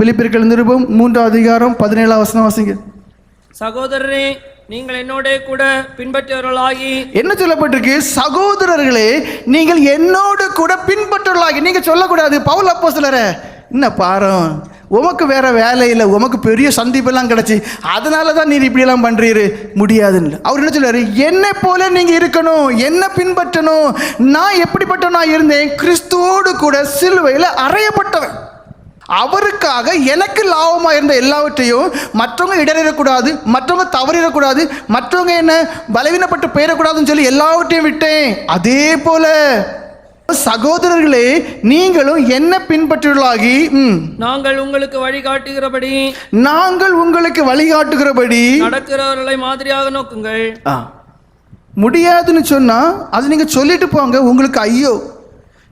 பிலிப்பிற்கள் நிருபம் மூன்றாம் அதிகாரம் பதினேழாம் வசனம் வாசிங்க. சகோதரரே நீங்கள் என்னோட கூட பின்பற்றியவர்களாகி என்ன சொல்லப்பட்டிருக்கு? சகோதரர்களே நீங்கள் என்னோடு கூட பின்பற்றுள்ளாகி நீங்க சொல்லக்கூடாது பவுல் அப்போ என்ன பாரம்? உமக்கு வேற வேலை இல்லை உமக்கு பெரிய சந்திப்பெல்லாம் கிடைச்சி. அதனால தான் நீர் இப்படியெல்லாம் பண்றீரு. முடியாதுன்னு. அவர் என்ன சொல்றாரு? என்னை போல நீங்க இருக்கணும் என்ன பின்பற்றணும். நான் எப்படிப்பட்ட நான் இருந்தேன்? கிறிஸ்துவோடு கூட சிலுவையில் அறையப்பட்டவன். அவருக்காக எனக்கு லாபமாக இருந்த எல்லாவற்றையும் மற்றவங்க இடறிடக்கூடாது மற்றவங்க தவறிடக்கூடாது மற்றவங்க என்ன பலவீனப்பட்டு போயிடக்கூடாதுன்னு சொல்லி எல்லாவற்றையும் விட்டேன். அதே போல சகோதரர்களே நீங்களும் என்ன பின்பற்றுள்ளாகி நாங்கள் உங்களுக்கு வழிகாட்டுகிறபடி நாங்கள் உங்களுக்கு வழிகாட்டுகிறபடி நடக்கிறவர்களை மாதிரியாக நோக்குங்கள். முடியாதுன்னு சொன்னா அது நீங்க சொல்லிட்டு போங்க உங்களுக்கு ஐயோ.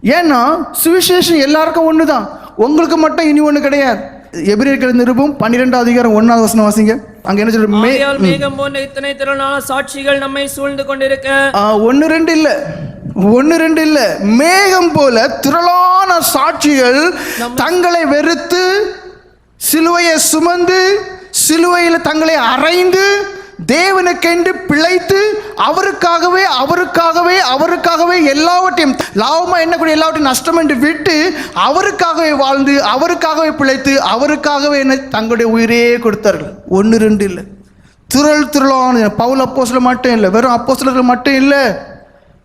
ஏன்னா சுவிசேஷம் எல்லாருக்கும் ஒன்று தான் உங்களுக்கு மட்டும் இனி ஒன்று கிடையாது. எபிரேயர்கள் நிருபம் பன்னிரெண்டாம் அதிகாரம் ஒன்றாவது வசனம் வாசிங்க. அங்க என்ன சொல்ற மேகம் போன்ற இத்தனை திரளான சாட்சிகள் நம்மை சூழ்ந்து கொண்டிருக்க. ஒன்று ரெண்டு இல்லை. ஒன்று ரெண்டு இல்லை. மேகம் போல திரளான சாட்சிகள் தங்களை வெறுத்து சிலுவையை சுமந்து சிலுவையில் தங்களை அறைந்து தேவனுக்கென்று பிழைத்து அவருக்காகவே அவருக்காகவே அவருக்காகவே எல்லாவற்றையும் லாபமாக என்னக்கூடிய எல்லாவற்றையும் நஷ்டம் என்று விட்டு அவருக்காகவே வாழ்ந்து அவருக்காகவே பிழைத்து அவருக்காகவே என்ன தங்களுடைய உயிரே கொடுத்தார்கள். ஒன்று ரெண்டு இல்லை. திரள் திரளான பவுல் அப்போசில் மட்டும் இல்லை வெறும் அப்போசிலர்கள் மட்டும் இல்லை.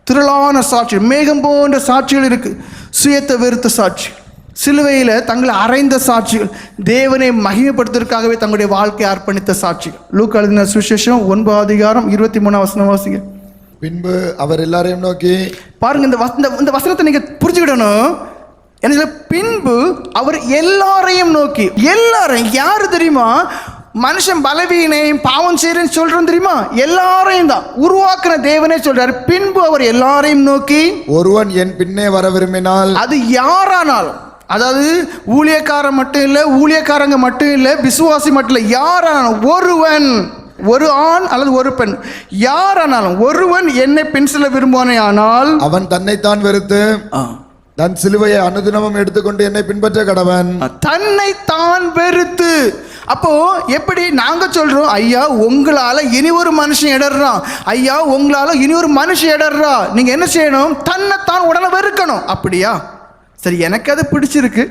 திரளான சாட்சி மேகம் போன்ற சாட்சிகள் இருக்குது சுயத்தை வெறுத்த சாட்சி. சிலுவையில் தங்களை அறைந்த சாட்சிகள். தேவனை மகிமைப்படுத்துவதற்காகவே தங்களுடைய வாழ்க்கையை அர்ப்பணித்த சாட்சிகள். லூக் எழுதின சுவிசேஷம் ஒன்பது அதிகாரம் இருபத்தி மூணாம் வசனம் வாசிங்க. பின்பு அவர் எல்லாரையும் நோக்கி பாருங்க இந்த வச- இந்த- வசனத்தை நீங்க புரிஞ்சுக்கிடணும். என்ன? பின்பு அவர் எல்லாரையும் நோக்கி. எல்லாரையும் யாரு தெரியுமா? மனுஷன் பலவீனை பாவம் செய்யறேன்னு சொல்றோம் தெரியுமா? எல்லாரையும் தான். உருவாக்குன தேவனே சொல்றாரு. பின்பு அவர் எல்லாரையும் நோக்கி ஒருவன் என் பின்னே வர விரும்பினால் அது யாரானாலும் அதாவது ஊழியக்காரன் மட்டும் இல்லை ஊழியக்காரங்க மட்டும் இல்லை விசுவாசி மட்டும் இல்லை யாரானாலும் ஒருவன் ஒரு ஆண் அல்லது ஒரு பெண் யாரானாலும் ஒருவன் என்னை பின் செல்ல விரும்புவானே ஆனால் அவன் தன்னைத்தான் வெறுத்து தன் சிலுவையை அனுதினமும் எடுத்துக்கொண்டு என்னை பின்பற்ற கடவன். தன்னை தான் வெறுத்து. அப்போ எப்படி நாங்க சொல்றோம்? ஐயா உங்களால இனி ஒரு மனுஷன் இடர்றான் ஐயா உங்களால இனி ஒரு மனுஷன் இடர்றா நீங்க என்ன செய்யணும்? தன்னைத்தான் உடனே வெறுக்கணும். அப்படியா? சரி எனக்கு அது பிடிச்சிருக்கு.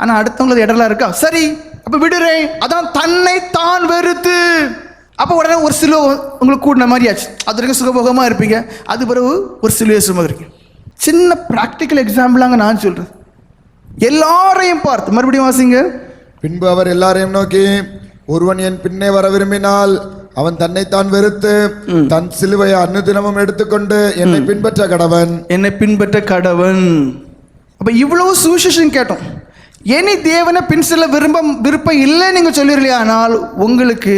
ஆனா அடுத்தவங்களது இடர்லாம் இருக்கா? சரி அப்ப விடுறேன். அதான் தன்னை தான் வெறுத்து. அப்போ உடனே ஒரு சிலுவை உங்களுக்கு கூடின மாதிரி ஆச்சு. அது வரைக்கும் சுகபோகமா இருப்பீங்க. அது பிறகு ஒரு சிலுவையை சுமக்கிறீங்க சின்ன ப்ராக்டிக்கல் எக்ஸாம்பிளாங்க நான் சொல்றேன். எல்லாரையும் பார்த்து மறுபடியும் வாசிங்க. பின்பு அவர் எல்லாரையும் நோக்கி ஒருவன் என் பின்னே வர விரும்பினால் அவன் தன்னைத்தான் வெறுத்து தன் சிலுவையை அனுதினமும் எடுத்துக்கொண்டு என்னை பின்பற்ற கடவன். என்னை பின்பற்ற கடவன். அப்போ இவ்வளவு சுவிசேஷம் கேட்டோம். எனி தேவனை பின் செல்ல விரும்ப விருப்பம் இல்லை நீங்கள் சொல்லிடலையா ஆனால் உங்களுக்கு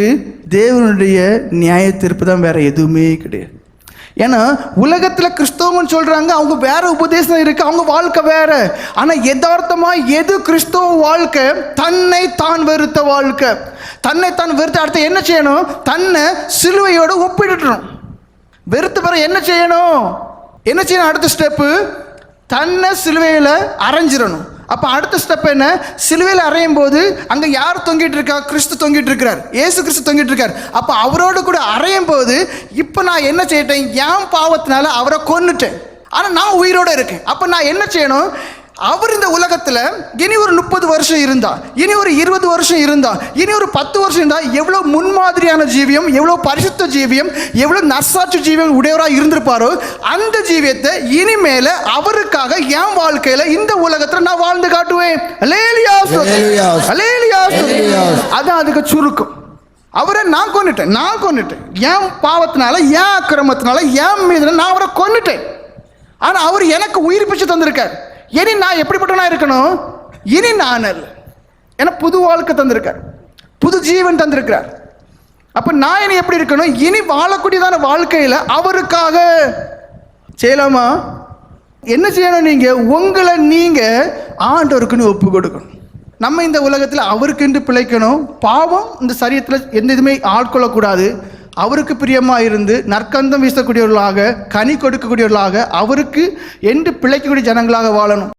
தேவனுடைய நியாய தீர்ப்பு தான் வேறு எதுவுமே கிடையாது. ஏன்னா உலகத்தில் கிறிஸ்தவங்கன்னு சொல்கிறாங்க அவங்க வேறு உபதேசம் இருக்குது அவங்க வாழ்க்கை வேறு. ஆனால் எதார்த்தமாக எது கிறிஸ்தவ வாழ்க்கை? தன்னை தான் வெறுத்த வாழ்க்கை. தன்னை தான் வெறுத்த அடுத்து என்ன செய்யணும்? தன்னை சிலுவையோடு ஒப்பிடணும். வெறுத்த பிறகு என்ன செய்யணும்? என்ன செய்யணும் அடுத்த ஸ்டெப்பு தன்னை சிலுவையில் அரைஞ்சிடணும். அப்போ அடுத்த ஸ்டெப் என்ன? சிலுவையில் அரையும் போது அங்கே யார் தொங்கிட்டு இருக்கா? கிறிஸ்து தொங்கிட்டு இருக்கிறார். ஏசு கிறிஸ்து தொங்கிட்டு இருக்கார். அப்போ அவரோடு கூட அரையும் போது இப்போ நான் என்ன செய்யிட்டேன் என் பாவத்தினால அவரை கொன்னுட்டேன். ஆனால் நான் உயிரோடு இருக்கேன். அப்போ நான் என்ன செய்யணும்? அவர் இந்த உலகத்தில் இனி ஒரு முப்பது வருஷம் இருந்தா இனி ஒரு இருபது வருஷம் இருந்தா இனி ஒரு பத்து வருஷம் இருந்தா எவ்வளோ முன்மாதிரியான ஜீவியம் எவ்வளோ பரிசுத்த ஜீவியம் எவ்வளோ நர்சாட்சி ஜீவியம் உடையவராக இருந்திருப்பாரோ அந்த ஜீவியத்தை இனிமேல அவருக்காக என் வாழ்க்கையில இந்த உலகத்தில் நான் வாழ்ந்து காட்டுவேன். அதான் அதுக்கு சுருக்கம். அவரை நான் கொன்னுட்டேன் நான் கொன்னுட்டேன். என் பாவத்தினால என் அக்கிரமத்தினால என் மீது நான் அவரை கொன்னுட்டேன். ஆனா அவர் எனக்கு உயிர் பிச்சு தந்திருக்கார். இனி நான் எப்படிப்பட்டவனா இருக்கணும்? இனி நான் அல்ல. ஏன்னா புது வாழ்க்கை தந்திருக்கார். புது ஜீவன் தந்திருக்கிறார். அப்போ நான் இனி எப்படி இருக்கணும்? இனி வாழக்கூடியதான வாழ்க்கையில் அவருக்காக. செய்யலாமா? என்ன செய்யணும் நீங்கள் உங்களை நீங்கள் ஆண்டவருக்குன்னு ஒப்பு கொடுக்கணும். நம்ம இந்த உலகத்தில் அவருக்கென்று பிழைக்கணும். பாவம் இந்த சரீரத்தில் எந்த இதுவுமே ஆட்கொள்ளக்கூடாது. அவருக்கு பிரியமாக இருந்து நற்கந்தம் வீசக்கூடியவர்களாக கனி கொடுக்கக்கூடியவர்களாக அவருக்கு என்று பிழைக்கக்கூடிய ஜனங்களாக வாழணும்.